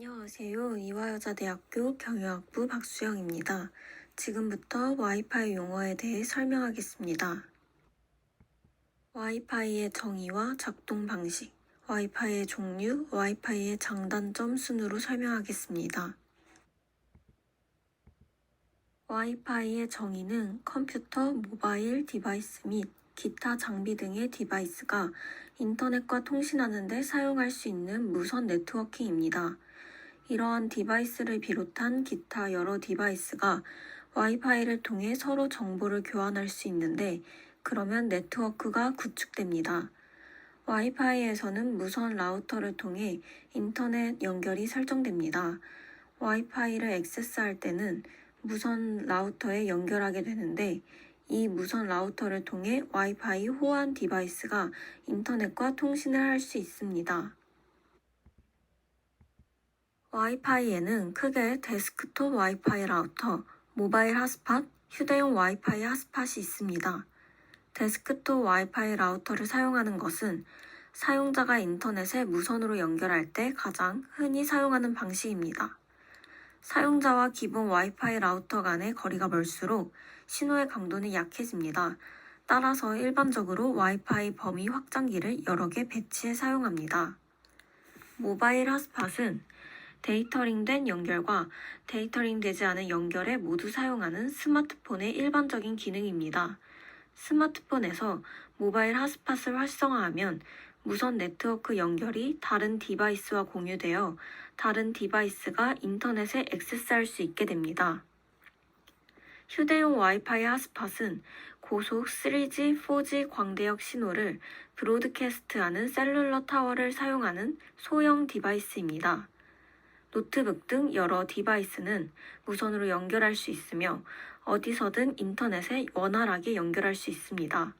안녕하세요. 이화여자대학교 경영학부 박수영입니다. 지금부터 와이파이 용어에 대해 설명하겠습니다. 와이파이의 정의와 작동 방식, 와이파이의 종류, 와이파이의 장단점 순으로 설명하겠습니다. 와이파이의 정의는 컴퓨터, 모바일 디바이스 및 기타 장비 등의 디바이스가 인터넷과 통신하는 데 사용할 수 있는 무선 네트워킹입니다. 이러한 디바이스를 비롯한 기타 여러 디바이스가 와이파이를 통해 서로 정보를 교환할 수 있는데 그러면 네트워크가 구축됩니다. 와이파이에서는 무선 라우터를 통해 인터넷 연결이 설정됩니다. 와이파이를 액세스할 때는 무선 라우터에 연결하게 되는데 이 무선 라우터를 통해 와이파이 호환 디바이스가 인터넷과 통신을 할 수 있습니다. 와이파이에는 크게 데스크톱 와이파이 라우터, 모바일 핫스팟, 휴대용 와이파이 핫스팟이 있습니다. 데스크톱 와이파이 라우터를 사용하는 것은 사용자가 인터넷에 무선으로 연결할 때 가장 흔히 사용하는 방식입니다. 사용자와 기본 와이파이 라우터 간의 거리가 멀수록 신호의 강도는 약해집니다. 따라서 일반적으로 와이파이 범위 확장기를 여러 개 배치해 사용합니다. 모바일 핫스팟은 데이터링된 연결과 데이터링되지 않은 연결에 모두 사용하는 스마트폰의 일반적인 기능입니다. 스마트폰에서 모바일 핫스팟을 활성화하면 무선 네트워크 연결이 다른 디바이스와 공유되어 다른 디바이스가 인터넷에 액세스할 수 있게 됩니다. 휴대용 와이파이 핫스팟은 고속 3G, 4G 광대역 신호를 브로드캐스트하는 셀룰러 타워를 사용하는 소형 디바이스입니다. 노트북 등 여러 디바이스는 무선으로 연결할 수 있으며 어디서든 인터넷에 원활하게 연결할 수 있습니다.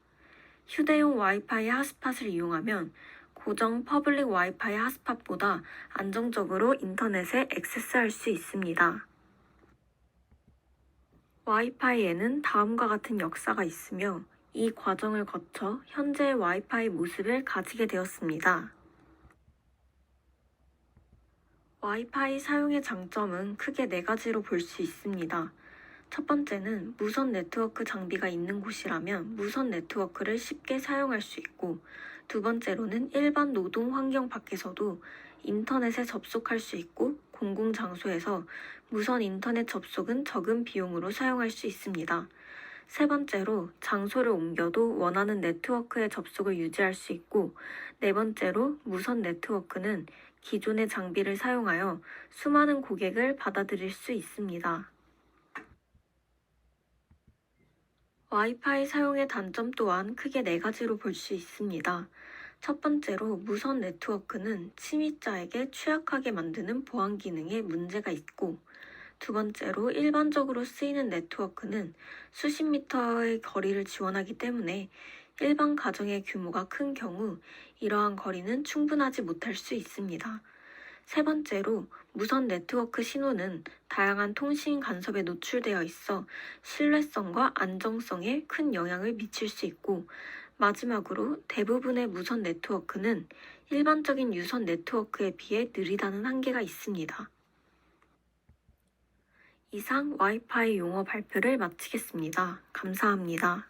휴대용 와이파이 핫스팟을 이용하면 고정 퍼블릭 와이파이 핫스팟보다 안정적으로 인터넷에 액세스할 수 있습니다. 와이파이에는 다음과 같은 역사가 있으며 이 과정을 거쳐 현재의 와이파이 모습을 가지게 되었습니다. 와이파이 사용의 장점은 크게 네 가지로 볼 수 있습니다. 첫 번째는 무선 네트워크 장비가 있는 곳이라면 무선 네트워크를 쉽게 사용할 수 있고, 두 번째로는 일반 노동 환경 밖에서도 인터넷에 접속할 수 있고, 공공장소에서 무선 인터넷 접속은 적은 비용으로 사용할 수 있습니다. 세 번째로 장소를 옮겨도 원하는 네트워크에 접속을 유지할 수 있고, 네 번째로 무선 네트워크는 기존의 장비를 사용하여 수많은 고객을 받아들일 수 있습니다. 와이파이 사용의 단점 또한 크게 네 가지로 볼 수 있습니다. 첫 번째로 무선 네트워크는 침입자에게 취약하게 만드는 보안 기능에 문제가 있고, 두 번째로 일반적으로 쓰이는 네트워크는 수십 미터의 거리를 지원하기 때문에 일반 가정의 규모가 큰 경우 이러한 거리는 충분하지 못할 수 있습니다. 세 번째로 무선 네트워크 신호는 다양한 통신 간섭에 노출되어 있어 신뢰성과 안정성에 큰 영향을 미칠 수 있고 마지막으로 대부분의 무선 네트워크는 일반적인 유선 네트워크에 비해 느리다는 한계가 있습니다. 이상 와이파이 용어 발표를 마치겠습니다. 감사합니다.